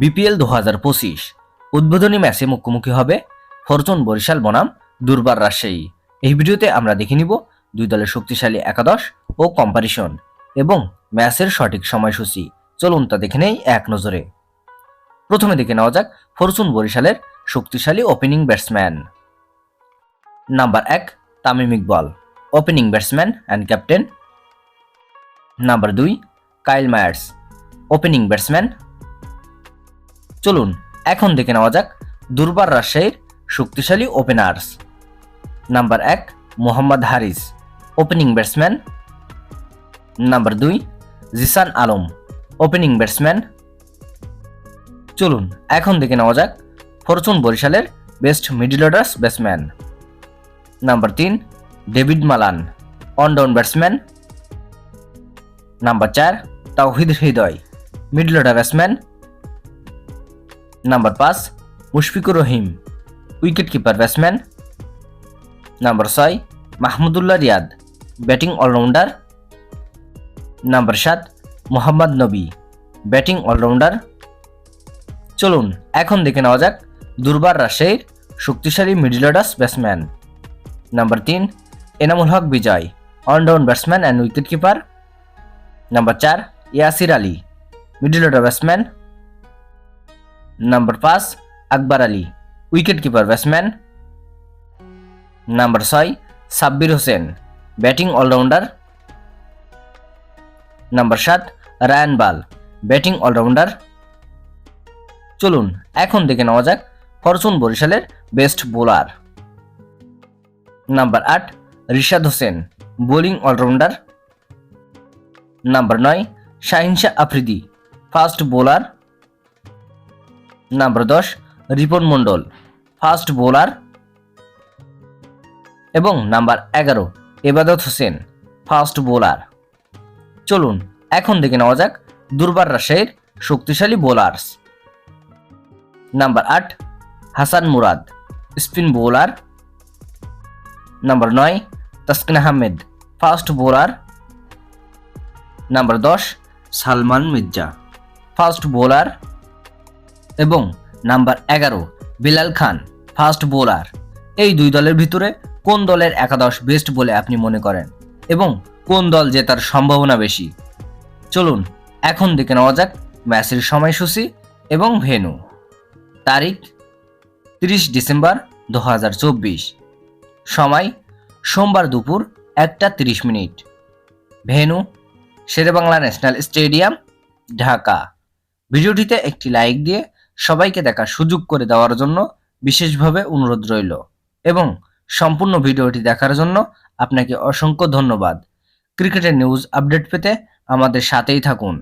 BPL দু হাজার পঁচিশ। উদ্বোধনী ম্যাচে মুখোমুখি হবে ফরচুন বরিশাল বনাম, দুর্বার রাজশাহী। এই ভিডিওতে আমরা দেখে নিব দুই দলের শক্তিশালী একাদশ ও কম্পারিশন এবং ম্যাচের সঠিক সময়সূচি। চলুন তা দেখে নেই এক নজরে। প্রথমে দেখে নেওয়া যাক ফরচুন বরিশালের শক্তিশালী ওপেনিং ব্যাটসম্যান নাম্বার এক, Tamim Iqbal opening batsman and captain number দুই, কাইল মায়ার্স ওপেনিং ব্যাটসম্যান চলুন, এখন দেখে নেওয়া যাক দুর্বার রাজশাহীর শক্তিশালী ওপেনার্স নাম্বার এক, Mohammad Haris opening batsman number দুই, জিসান আলম ওপেনিং ব্যাটসম্যান চলুন, এখন দেখে নেওয়া যাক ফরচুন বরিশালের best middle orders batsman number তিন, David Malan one down batsman number চার, Towhid Hridoy middle order batsman number পাঁচ Mushfiqur Rahim wicket keeper batsman number ছয় Mahmudullah Riyad batting allrounder number সাত মোহাম্মদ নবী ব্যাটিং অলরাউন্ডার চলুন, এখন দেখে নেওয়া যাক দুর্বার রাজশাহীর শক্তিশালী মিডল অর্ডার্স ব্যাটসম্যান নাম্বার তিন, Enamul Haque Bijoy allround batsman and wicket keeper number চার, Yasir Ali middle order batsman number পাঁচ, Akbar Ali wicket keeper batsman number ছয়, Sabbir Hossain batting allrounder number সাত, রায়ান বাল ব্যাটিং অলরাউন্ডার চলুন, এখন দেখে নেওয়া যাক ফরচুন বরিশালের বেস্ট বোলার নাম্বার আট, Rishad Hossain bowling allrounder number নয় Shaheen Shah Afridi fast bowler number দশ, রিপন মণ্ডল ফাস্ট বোলার এবং নাম্বার এগারো, এবাদত হোসেন ফাস্ট বোলার চলুন, এখন দেখে নেওয়া যাক দুর্বার রাজশাহীর শক্তিশালী বোলার্স নাম্বার আট, Hasan Murad spin bowler number নয়, Taskin Ahmed fast bowler number দশ, সালমান মির্জা ফাস্ট বোলার এবং নাম্বার এগারো, বিলাল খান, ফাস্ট বোলার। এই দুই দলের ভিতরে কোন দলের একাদশ বেস্ট বলে আপনি মনে করেন? এবং কোন দল জেতার সম্ভাবনা বেশি? চলুন, এখন দেখে নেওয়া যাক ম্যাচের সময়সূচি এবং ভেন্যু। তারিখ, তিরিশ ডিসেম্বর দু হাজার চব্বিশ। সময়, সোমবার দুপুর একটা তিরিশ minute. Venue, Sher-e-Bangla national stadium, Dhaka. ভিডিওটিতে একটি লাইক দিয়ে সবাইকে দেখার সুযোগ করে দেওয়ার জন্য বিশেষভাবে অনুরোধ রইল এবং সম্পূর্ণ ভিডিওটি দেখার জন্য আপনাকে অসংখ্য ধন্যবাদ। ক্রিকেটের নিউজ আপডেট পেতে আমাদের সাথেই থাকুন।